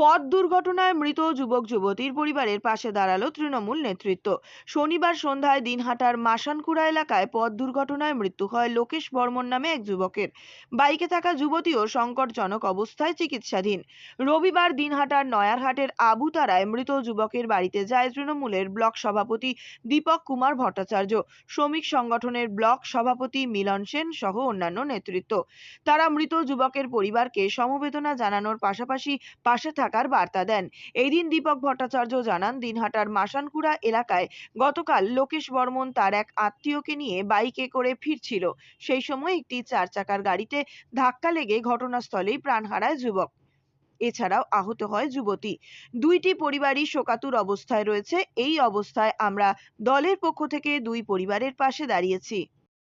পথ দুর্ঘটনায় মৃত যুবক, যুবতীর পরিবারের পাশে দাঁড়াল তৃণমূল নেতৃত্ব। শনিবার সন্ধ্যায় দিনহাটার মাসানকুড়া এলাকায় পথ দুর্ঘটনায় মৃত্যু হয় লোকেশ বর্মন নামে এক যুবকের। বাইকে থাকা যুবতীও সংকটজনক অবস্থায় চিকিৎসাধীন। রবিবার দিনহাটার নয়ারহাটের আবুতারায় মৃত যুবকের বাড়িতে যায় তৃণমূলের ব্লক সভাপতি দীপক কুমার ভট্টাচার্য। শ্রমিক সংগঠনের ব্লক সভাপতি মিলন সেন সহ অন্যান্য নেতৃত্ব। তারা মৃত যুবকের পরিবারকে সমবেদনা জানানোর পাশাপাশি পাশে থাকার বার্তা দেন। এই দিন দীপক ভট্টাচার্য জানান, দিনহাটার মাসানকুড়া এলাকায় গতকাল লোকেশ বর্মন তার এক আত্মীয়কে নিয়ে বাইকে করে ফিরছিল। সেই সময় একটি চার চাকার গাড়িতে ধাক্কা লেগে ঘটনাস্থলেই প্রাণ হারায় যুবক। এছাড়াও আহত হয় যুবতী। দুইটি পরিবারই শোকাতুর অবস্থায় রয়েছে। এই অবস্থায় আমরা দলের পক্ষ থেকে দুই পরিবারের পাশে দাঁড়িয়েছি।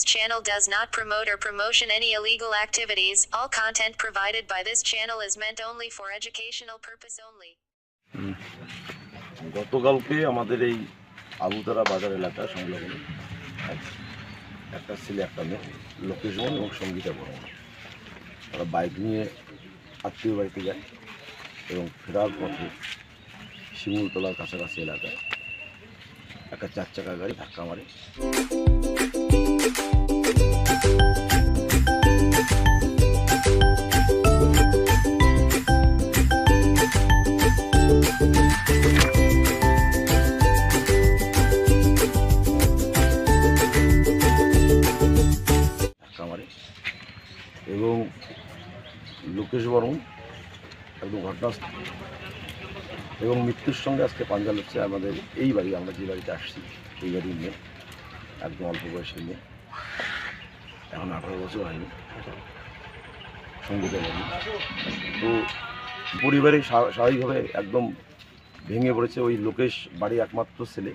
This channel does not promote or promotion any illegal activities. All content provided by this channel is meant only for educational purpose only. গতকালকে আমাদের এই আবুতারা বাজার এলাকা সংলগ্ন একটা ছেলে একটা মেয়ে লোকেশ এবং সঙ্গীতা বর্মন তারা বাইক নিয়ে আত্মীয় বাড়িতে যায় এবং ফেরার পথে শিমুলতলার কাছাকাছি এলাকায় একটা চার চাকা গাড়ি ধাক্কা মারে এবং লোকেশ বর্মন একদম ঘটনাস্থল। এবং মৃত্যুর সঙ্গে আজকে পাঞ্জা হচ্ছে আমাদের এই বাড়ি, আমরা যে বাড়িতে আসছি, এই বাড়ির মেয়ে একদম অল্প বয়সের মেয়ে এখন আঠারো বছর হয়নি। সঙ্গীতের বাড়ি। তো পরিবারে স্বা- স্বাভাবিকভাবে একদম ভেঙে পড়েছে ওই লোকেশ বাড়ি একমাত্র ছেলে।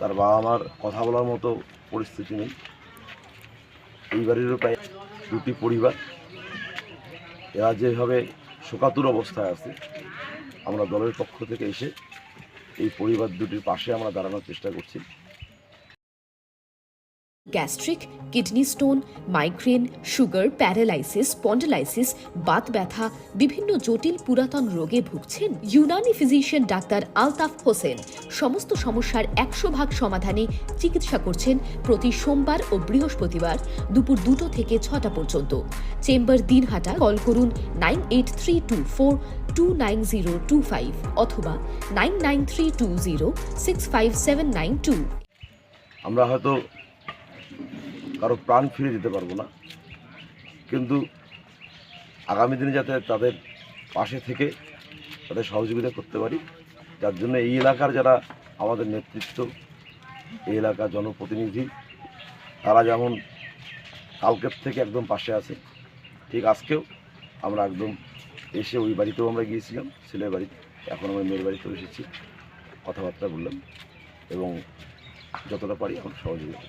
তার বাবা মার কথা বলার মতো পরিস্থিতি নেই। এই বাড়িরও প্রায় দুটি পরিবার। এরা যেভাবে শোকাতুর অবস্থায় আছে, আমরা দলের পক্ষ থেকে এসে এই পরিবার দুটির পাশে আমরা দাঁড়ানোর চেষ্টা করছি। Gastric, kidney stone, migraine, sugar, paralysis, spondylosis, Baat ব্যথা, বিভিন্ন জটিল পুরাতন রোগে ভুগছেন ইউনানি ফিজিশিয়ান ডাক্তার আলতাফ হোসেন। সমস্ত সমস্যার একশো ভাগ সমাধানে চিকিৎসা করছেন প্রতি সোমবার ও বৃহস্পতিবার দুপুর দুটো থেকে ছটা পর্যন্ত। চেম্বার দিনহাটা, কল করুন nine eight three two four two nine zero two five অথবা nine nine three two zero six five seven nine two. আমরা হয়তো কারও প্রাণ ফিরে দিতে পারব না। কিন্তু আগামী দিনে যাতে তাদের পাশে থেকে তাদের সহযোগিতা করতে পারি, যার জন্য এই এলাকার যারা আমাদের নেতৃত্ব, এই এলাকার জনপ্রতিনিধি, তারা যেমন কালকের থেকে একদম পাশে আছে, ঠিক আজকেও আমরা একদম এসে ওই বাড়িতেও আমরা গিয়েছিলাম, ছেলের বাড়িতে এখন আমরা মেয়ের বাড়িতেও এসেছি, কথাবার্তা বললাম এবং যতটা পারি এখন সহযোগিতা